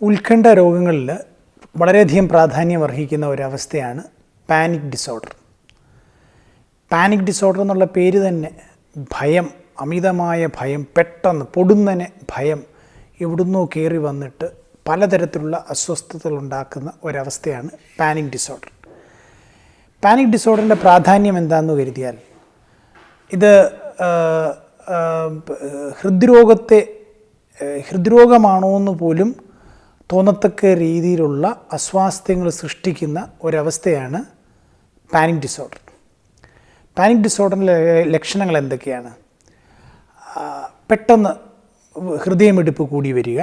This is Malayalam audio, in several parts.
ഉത്കണ്ഠ രോഗങ്ങളിൽ വളരെയധികം പ്രാധാന്യം അർഹിക്കുന്ന ഒരവസ്ഥയാണ് പാനിക് ഡിസോർഡർ പാനിക് ഡിസോർഡർ എന്നുള്ള പേര് തന്നെ ഭയം അമിതമായ ഭയം പെട്ടെന്ന് പൊടുന്നനെ ഭയം എവിടുന്നോ കയറി വന്നിട്ട് പലതരത്തിലുള്ള അസ്വസ്ഥതകൾ ഉണ്ടാക്കുന്ന ഒരവസ്ഥയാണ് പാനിക് ഡിസോർഡർ പാനിക് ഡിസോർഡറിന്റെ പ്രാധാന്യം എന്താണെന്ന് കരുതിയാൽ ഇത് ഹൃദ്രോഗത്തെ ഹൃദ്രോഗമാണോ എന്ന് പോലും തോന്നത്തക്ക രീതിയിലുള്ള അസ്വാസ്ഥ്യങ്ങൾ സൃഷ്ടിക്കുന്ന ഒരവസ്ഥയാണ് പാനിക് ഡിസോർഡർ പാനിക് ഡിസോർഡറിന്റെ ലക്ഷണങ്ങൾ എന്തൊക്കെയാണ്? പെട്ടെന്ന് ഹൃദയമിടിപ്പ് കൂടി വരിക.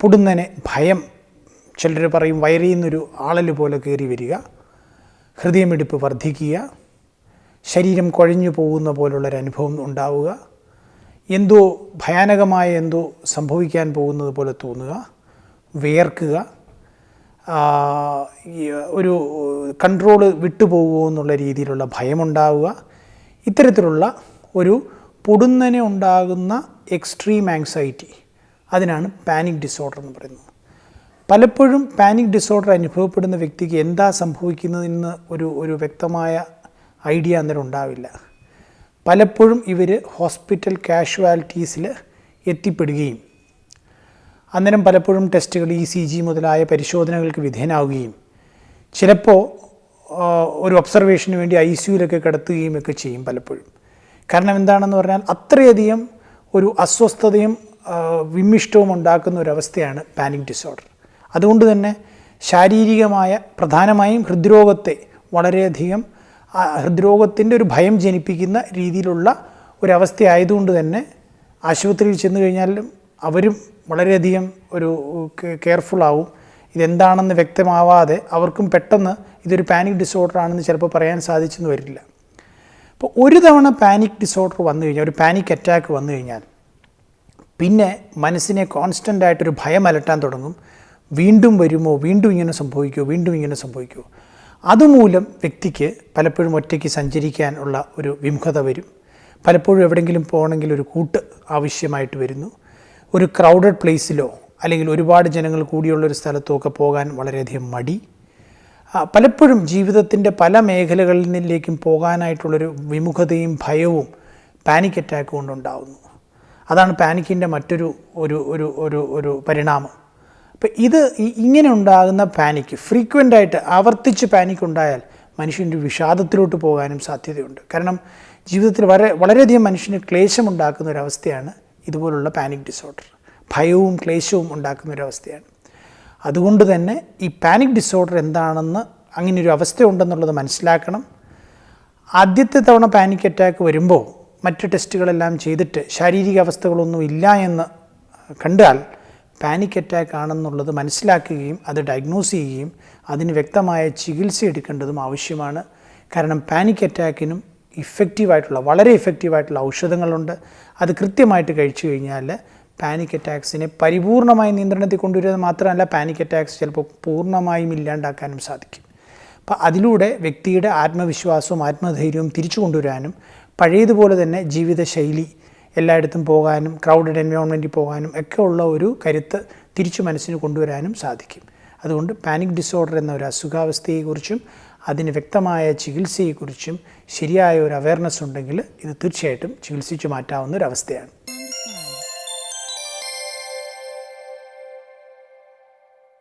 പൊടുന്നനെ ഭയം. ചിലർ പറയും വയറിയുന്നൊരു ആളൽ പോലെ കയറി വരിക. ഹൃദയമിടിപ്പ് വർദ്ധിക്കുക. ശരീരം കുഴഞ്ഞു പോകുന്ന പോലുള്ളൊരു അനുഭവം ഉണ്ടാവുക. എന്തോ ഭയാനകമായ എന്തോ സംഭവിക്കാൻ പോകുന്നത് പോലെ തോന്നുക. വിയർക്കുക ഒരു കൺട്രോൾ വിട്ടുപോകുമോ എന്നുള്ള രീതിയിലുള്ള ഭയമുണ്ടാവുക. ഇത്തരത്തിലുള്ള ഒരു പൊടുന്നനെ ഉണ്ടാകുന്ന എക്സ്ട്രീം ആങ്സൈറ്റി അതിനാണ് പാനിക് ഡിസോർഡർ എന്ന് പറയുന്നത്. പലപ്പോഴും പാനിക് ഡിസോർഡർ അനുഭവപ്പെടുന്ന വ്യക്തിക്ക് എന്താ സംഭവിക്കുന്നതെന്ന് ഒരു ഒരു വ്യക്തമായ ഐഡിയ അന്നേരം ഉണ്ടാവില്ല. പലപ്പോഴും ഇവർ ഹോസ്പിറ്റൽ കാഷ്വാലിറ്റീസിൽ എത്തിപ്പെടുകയും അന്നേരം പലപ്പോഴും ടെസ്റ്റുകൾ ഇ സി ജി മുതലായ പരിശോധനകൾക്ക് വിധേയനാവുകയും ചിലപ്പോൾ ഒരു ഒബ്സർവേഷന് വേണ്ടി ഐ സിയുലൊക്കെ കിടത്തുകയും ഒക്കെ ചെയ്യും പലപ്പോഴും. കാരണം എന്താണെന്ന് പറഞ്ഞാൽ അത്രയധികം ഒരു അസ്വസ്ഥതയും വിമ്മിഷ്ടവും ഉണ്ടാക്കുന്ന ഒരവസ്ഥയാണ് പാനിക് ഡിസോർഡർ അതുകൊണ്ട് തന്നെ ശാരീരികമായ പ്രധാനമായും ഹൃദ്രോഗത്തെ വളരെയധികം ഹൃദ്രോഗത്തിന്റെ ഒരു ഭയം ജനിപ്പിക്കുന്ന രീതിയിലുള്ള ഒരവസ്ഥ ആയതുകൊണ്ട് തന്നെ ആശുപത്രിയിൽ ചെന്ന് കഴിഞ്ഞാലും അവരും വളരെയധികം ഒരു കെയർഫുൾ ഇതെന്താണെന്ന് വ്യക്തമാവാതെ അവർക്കും പെട്ടെന്ന് ഇതൊരു പാനിക് ഡിസോർഡർ ആണെന്ന് ചിലപ്പോൾ പറയാൻ സാധിച്ചെന്ന് വരില്ല. അപ്പോൾ ഒരു തവണ പാനിക് ഡിസോർഡർ വന്നു കഴിഞ്ഞാൽ ഒരു പാനിക് അറ്റാക്ക് വന്നു കഴിഞ്ഞാൽ പിന്നെ മനസ്സിനെ കോൺസ്റ്റന്റ് ആയിട്ടൊരു ഭയം അലട്ടാൻ തുടങ്ങും. വീണ്ടും വരുമോ? വീണ്ടും ഇങ്ങനെ സംഭവിക്കുമോ? വീണ്ടും ഇങ്ങനെ സംഭവിക്കുമോ? അതുമൂലം വ്യക്തിക്ക് പലപ്പോഴും ഒറ്റയ്ക്ക് സഞ്ചരിക്കാനുള്ള ഒരു വിമുഖത വരും. പലപ്പോഴും എവിടെയെങ്കിലും പോകണമെങ്കിൽ ഒരു കൂട്ട് ആവശ്യമായിട്ട് വരുന്നു. ഒരു ക്രൗഡഡ് പ്ലേസിലോ അല്ലെങ്കിൽ ഒരുപാട് ജനങ്ങൾ കൂടിയുള്ളൊരു സ്ഥലത്തോ ഒക്കെ പോകാൻ വളരെയധികം മടി. പലപ്പോഴും ജീവിതത്തിന്റെ പല മേഖലകളിലേക്കും പോകാനായിട്ടുള്ളൊരു വിമുഖതയും ഭയവും പാനിക് അറ്റാക്ക് കൊണ്ടുണ്ടാകുന്നു അതാണ് പാനിക്കിന്റെ മറ്റൊരു ഒരു ഒരു ഒരു ഒരു പരിണാമം. അപ്പം ഇത് ഇങ്ങനെ ഉണ്ടാകുന്ന പാനിക്ക് ഫ്രീക്വന്റ് ആയിട്ട് ആവർത്തിച്ച് പാനിക് ഉണ്ടായാൽ മനുഷ്യന്റെ വിഷാദത്തിലോട്ട് പോകാനും സാധ്യതയുണ്ട്. കാരണം ജീവിതത്തിൽ വളരെ വളരെയധികം മനുഷ്യന് ക്ലേശമുണ്ടാക്കുന്ന ഒരവസ്ഥയാണ് ഇതുപോലുള്ള പാനിക് ഡിസോർഡർ ഭയവും ക്ലേശവും ഉണ്ടാക്കുന്ന ഒരവസ്ഥയാണ്. അതുകൊണ്ട് തന്നെ ഈ പാനിക് ഡിസോർഡർ എന്താണെന്ന് അങ്ങനെ ഒരു അവസ്ഥ ഉണ്ടെന്നുള്ളത് മനസ്സിലാക്കണം. ആദ്യത്തെ തവണ പാനിക് അറ്റാക്ക് വരുമ്പോൾ മറ്റ് ടെസ്റ്റുകളെല്ലാം ചെയ്തിട്ട് ശാരീരിക അവസ്ഥകളൊന്നും ഇല്ല എന്ന് കണ്ടാൽ പാനിക് അറ്റാക്ക് ആണെന്നുള്ളത് മനസ്സിലാക്കുകയും അത് ഡയഗ്നോസ് ചെയ്യുകയും അതിന് വ്യക്തമായ ചികിത്സ എടുക്കേണ്ടതും ആവശ്യമാണ്. കാരണം പാനിക് അറ്റാക്കിനും ഇഫക്റ്റീവായിട്ടുള്ള വളരെ ഇഫക്റ്റീവായിട്ടുള്ള ഔഷധങ്ങളുണ്ട്. അത് കൃത്യമായിട്ട് കഴിച്ചു കഴിഞ്ഞാൽ പാനിക് അറ്റാക്സിനെ പരിപൂർണമായി നിയന്ത്രണത്തിൽ കൊണ്ടുവരിക മാത്രമല്ല പാനിക് അറ്റാക്സ് ചിലപ്പോൾ പൂർണമായും ഇല്ലാണ്ടാക്കാനും സാധിക്കും. അപ്പോൾ അതിലൂടെ വ്യക്തിയുടെ ആത്മവിശ്വാസവും ആത്മധൈര്യവും തിരിച്ചു കൊണ്ടുവരാനും പഴയതുപോലെ തന്നെ ജീവിതശൈലി എല്ലായിടത്തും പോകാനും ക്രൗഡഡ് എൻവയോൺമെന്റിൽ പോകാനും ഒക്കെ ഉള്ള ഒരു കരുത്ത് തിരിച്ചു മനസ്സിന് കൊണ്ടുവരാനും സാധിക്കും. അതുകൊണ്ട് പാനിക് ഡിസോർഡർ എന്ന ഒരു അസുഖാവസ്ഥയെക്കുറിച്ചും അതിന് വ്യക്തമായ ചികിത്സയെക്കുറിച്ചും ശരിയായ ഒരു അവയർനെസ് ഉണ്ടെങ്കിൽ ഇത് തീർച്ചയായിട്ടും ചികിത്സിച്ചു മാറ്റാവുന്ന ഒരു അവസ്ഥയാണ്.